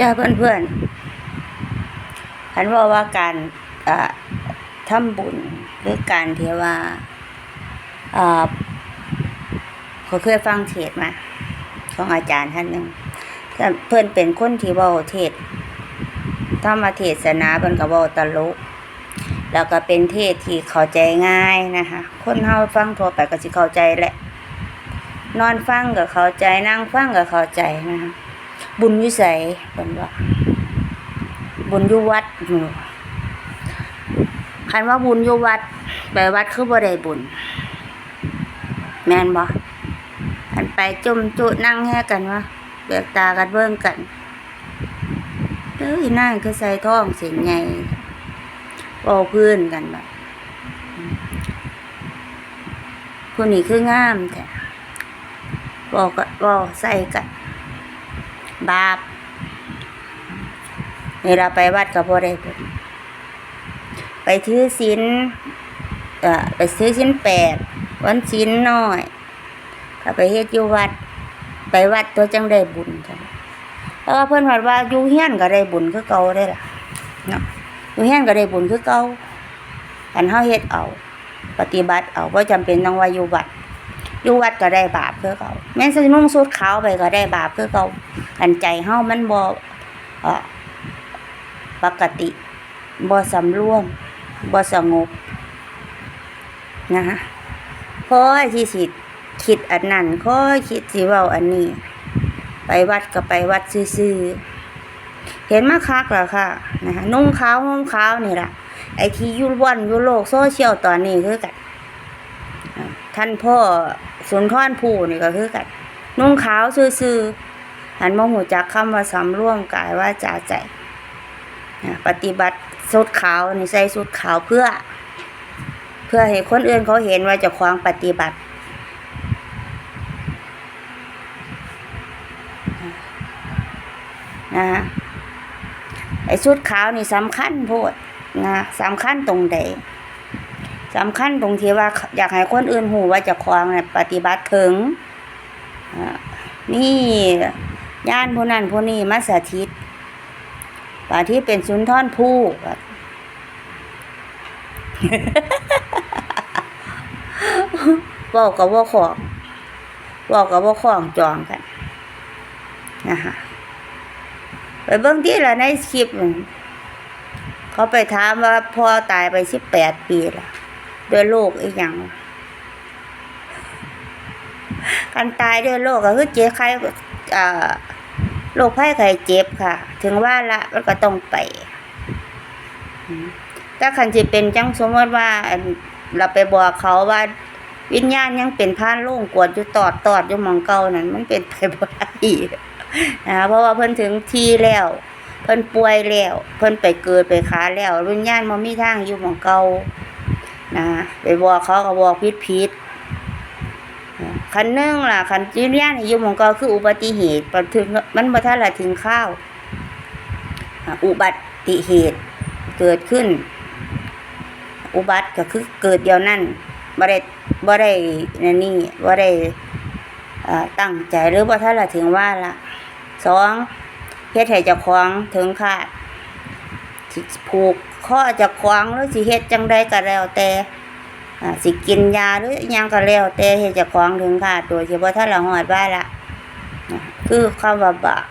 จ้าเพื่อนเพื่อนๆฉันว่าว่าการอ่อทำบุญหรือการที่ว่าเอ่อเขาเคยฟังเทศมาของอาจารย์ท่านหนึ่งเพื่อนเป็นคนที่ว้าเทศน์ธรรมเทศนาเพิ่นก็ว้าตลกแล้วก็เป็นเทศที่เข้าใจง่ายนะคะคนเฮาฟังทั่วไปก็สิเข้าใจแหละ นอนฟังก็เข้าใจนั่งฟังก็เข้าใจนะคะ บุญอยู่ไสเพิ่นว่าบุญยู่วัดหมู่คันว่าบุญยู่วัดไปวัดคือบ่ได้บุญ แม่นบ่อันไปจุ่มจุนั่งแฮกันว่าเบิกตากันเบิ่งกันเอ้ยนั่งคือใส่ท้องเสียงใหญ่เว้าพื้นกันแบบผู้นี้คืองามแท้บอกก็เว้าใส่กัน บาปเวลาไปวัดก็บ่ได้ไปถือศีลเอ่อไปถือศีลแปดวันศีลนน้อยก็ไปเฮ็ดอยู่วัด ไปวัดตัวจังได้บุญจ้ะแล้วว่าเพิ่อนว่าว่าอยู่เฮียนก็ได้บุญคือเก่าได้ล่ะเนาะอยู่เฮียนก็ได้บุญคือเก่าอันเฮาเฮ็ดเอา ปฏิบัติเอาบ่จำเป็นต้องว่าอยู่วัด อยู่วัดก็ได้บาปคือเก่าแม้นสินุ่งสูทขาวไปก็ได้บาปคือเก่าอันใจเฮามันบ่ปกติบ่สำรวมบ่สงบนะคะคอยที่สิคิดอันนั้นคอยคิดสิเว้าอันนี้ ไปวัดก็ไปวัดซื่อๆเห็นมาคักแล้วค่ะนะคะนุ่งขาวห่มขาวนี่ละไอ้ที่ยู่ว่อนยู่โลกโซเชียลตอนนี้คือกันท่านพ่อ สุนทรภูนี่ก็คือกันนุ่งขาวซื่อๆหันมาหูจักคำว่าสำร่วมกายว่าจาใจนะปฏิบัติสุดขาวนี่ใส่สุดขาวเพื่อ เพื่อให้คนอื่นเขาเห็นว่าจะควางปฏิบัตินะฮะไอ้ชุดขาวนี่สำคัญโพดนะสำคัญตรงใด สำคัญตรงที่ว่าอยากให้คนอื่นหูว่าจะคลองปฏิบัติถึงอ่านี่ย่านผู้นั้นผู้นี้มาสถิตป่าที่เป็นสุนทรภู่บอกกับว่าของบอกกับว่าของจองกันนะคะไปเบิ่งที่ละในคลิปเขาไปถามว่าพ่อตายไปสิบแปดปีละ ด้วยโรคอีกอย่างการตายด้วยโรคก็คือเจ็บไข้โรคไข้ไข้เจ็บค่ะ ถึงว่าละมันก็ต้องไปถ้าคันจะเป็นจังสมมติว่าเราไปบอกเขาว่า วิญญาณยังเป็นผ่านโล่งกวดอยู่ตอดตอดอยู่หมองเก่านั้นมันเป็นไปบ่ได้นะเพราะว่าเพิ่นถึงที่แล้ว เพิ่นป่วยแล้ว เพิ่นไปเกิดไปขาแล้ว วิญญาณบ่มีทางอยู่หมองเก่า นะไปบอกเขาก็บอกผิดผิดคันนึงล่ะคันวิญญาณให้อยู่หมองเก่าคืออุบัติเหตุมันถึงมันบ่ทันละถึงข้าวอุบัติเหตุเกิดขึ้น อุบัติก็คือเกิดเดียวนั่นบ่ได้บ่ได้นั่นนี่บ่ได้ตั้งใจหรือบ่ทันละถึงว่าละสองเฮ็ดให้เจ้าของถึงคาด สิผูกข้อจ้าของหรือสิเฮ็ดจังใดก็แล้วแต่สิกินยาหรือยังก็แล้วแต่เฮ็ดจ้าของถึงคาดโดยที่บ่ทันละฮอดว่าละคือคำว่าบาป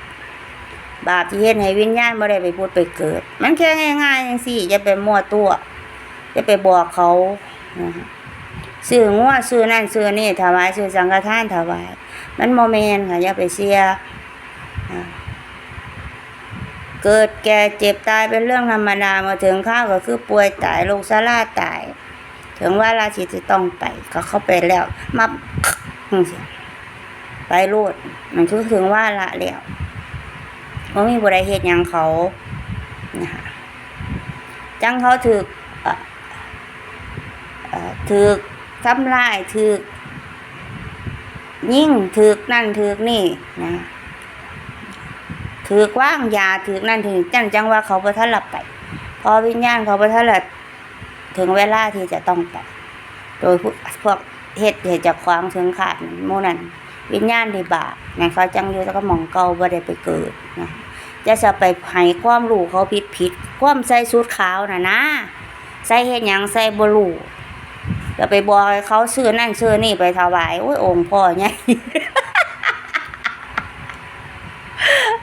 บาปที่เฮ็ดให้วิญญาณบ่ได้ไปพูดไปเกิด มันแค่ง่ายๆจังซี่อย่าไปมั่วตัวอย่าไปบอกเขาซื้องัวซื้อนั่นซื้อนี่ถวายซื้อสังฆทานถวาย มันโมเมนค่ะอย่าไปเสียอ่า เกิดแก่เจ็บตายเป็นเรื่องธรรมดามาถึงข้าวก็คือป่วยตายลงสลาตาย ถึงว่าราชิตจะต้องไปก็เข้าไปแล้วมาไปโลดมันคือถึงว่าละแล้วเพราะมีบุไรเหตุหยังเขานะคะจังเขาถือเอ่อเอ่อถือทำลายถือยิ่งถือกนั่นถือกนี่นะ ถือกว่างยาถือนั่นถือจังจังว่าเขาประทันหลับไป พอวิญญาณเขาประทันหลับถึงเวลาที่จะต้องไป โดยพวกเฮ็ดเหตุจากความถึงขาดนั่นหมู่นั้นวิญญาณที่บาปนะเขาจังอยู่แล้วก็มองเก่าบ่ได้ไปเกิดนะจะจะไปให้ความรู้เขาผิดผิดความใส่ชุดขาวน่ะนะใส่เฮ็ดหยังใส่บ่รู้จะไปบอกเขาซื้อนั่นซื้อนี่ไปถวายโอ้ยองค์พ่อใหญ่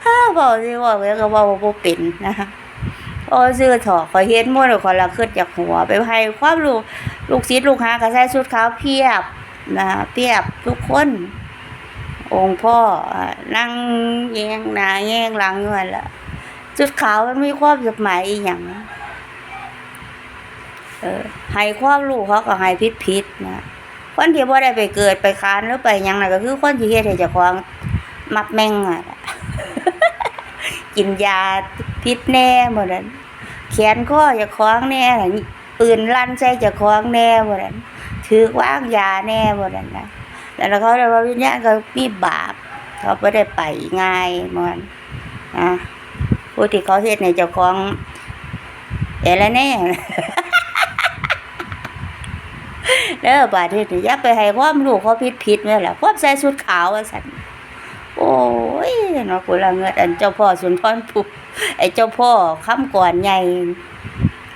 อ้าว บอกสิว่าเว้ยก็ว่าบ่เป็นนะคะโอ้ซื้อถอกขอยเฮ็ดหมดเลยขอยละขึ้นจากหัว ไปให้ความรู้ลูกศิษย์ลูกหาก็ใส่ชุดขาวเพียบนะเพียบทุกคน องค์พ่อนั่งแยงหน้าแยงหลังอยู่นั่นล่ะชุดขาวมันมีความหมายอีหยังเออให้ความรู้เขาก็ให้ผิดๆนะคนที่บ่ได้ไปเกิดไปคานหรือไปยังน่ะก็คือคนที่เฮ็ดให้เจ้าของมักแม่งอะ กินยาพิษแน่หมดนั้นแขนข้อจะคล้องแน่น่ปืนลั่นใส่จะคล้องแน่หมดนั้นถือว่างยาแน่หมดนั้นนะแล้วเขาเลยว่าวิญญาณเขามีบาป เขาไม่ได้ไปง่ายเหมือนนะผู้ที่เขาเฮ็ดในเจ้าของเอละแน่เด้อบาดเฮ็ดนี่อย่าไปให้ความรู้เขาผิดผิดๆแม่นล่ะความใส่ชุดขาวว่าซั่น ยเนาะกูละเงิดอันเจ้าพ่อสุนทรภูไอ้เจ้าพ่อคำก่อนใหญ่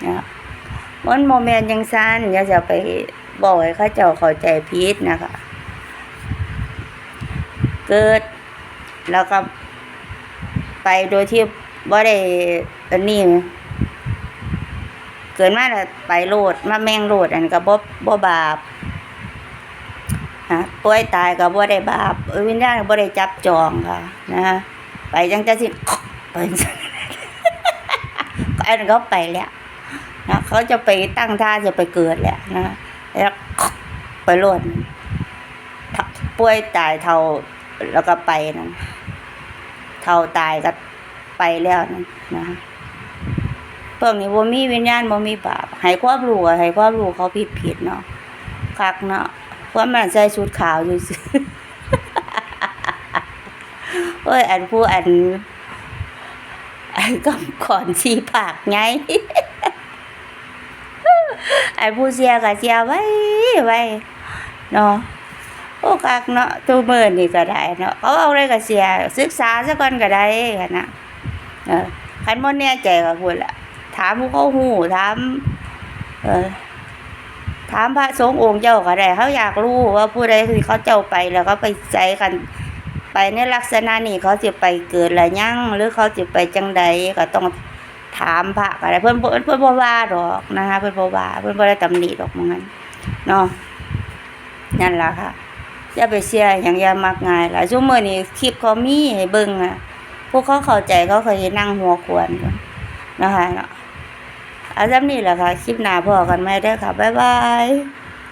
นะมันโมเมนต์จังซั่นอย่าจะไปบอกให้เขาเจ้าเข้าใจผิดนะคะ เกิดแล้วก็ไปโดยที่บ่ได้อันนี้เกิดมาแล้วไปโลดมาแม่งโลดอันก็บ่บ่บาป ฮะป่วยตายก็บ่ได้บาปวิญญาณก็บ่ได้จับจองค่ะนะไปจังจะสิไปจังซั่นก็อันนั้นเขาไปแล้วนะเขาจะไปตั้งท่าจะไปเกิดแล้วนะแล้วไปโลดป่วยตายเท่าแล้วก็ไปนั่นเท่าตายก็ไปแล้วนั่นนะพวกนี้บ่มีวิญญาณบ่มีบาปให้ความรู้ให้ความรู้เขาผิดผิดเนาะคักเนาะ ว่ามมันใส่ชุดขาวอยู่ซื่อโอ้ย อันผู้อัน อันกำก่อนสีปากไง อันผู้เสียก็เสียไว้ไว้เนาะโอ้คักเนาะตัวเมื่อนี่ก็ได้เนาะเขาเอาอะไรก็เสีย ศึกษาซะก่อนก็ได้ค่ะนะเออคันบ่แน่ใจก็พูดละถามผู้เขาฮู้ถาม เออามพระสงฆ์องค์เจ้าก็ได้เขาอยากรู้ว่าผู้ใดที่เขาเจ้าไปแล้วก็ไปใจกัน ไปในลักษณะนี้เขาจะไปเกิดละยั่งหรือเขาจะไปจังใดก็ต้องถามพระก็ได้เพิ่นบ่นเพิ่นบ่ว่าดอกนะคะเพิ่นบ่ว่าเพิ่นบ่ได้ตำหนิดอกมันเนาะนั่นล่ะค่ะอย่าไปเสียอย่างอย่ามักง่ายหลายชั่วโมงนี้คลิปเขามีให้เบิ่งอะพวกเขาเข้าใจเขาเคยนั่งหัวควนกันนะคะเนาะ เอาจำนี้แหละค่ะ คลิปหน้าพอกันไหมได้อค่ะ บ๊ายบาย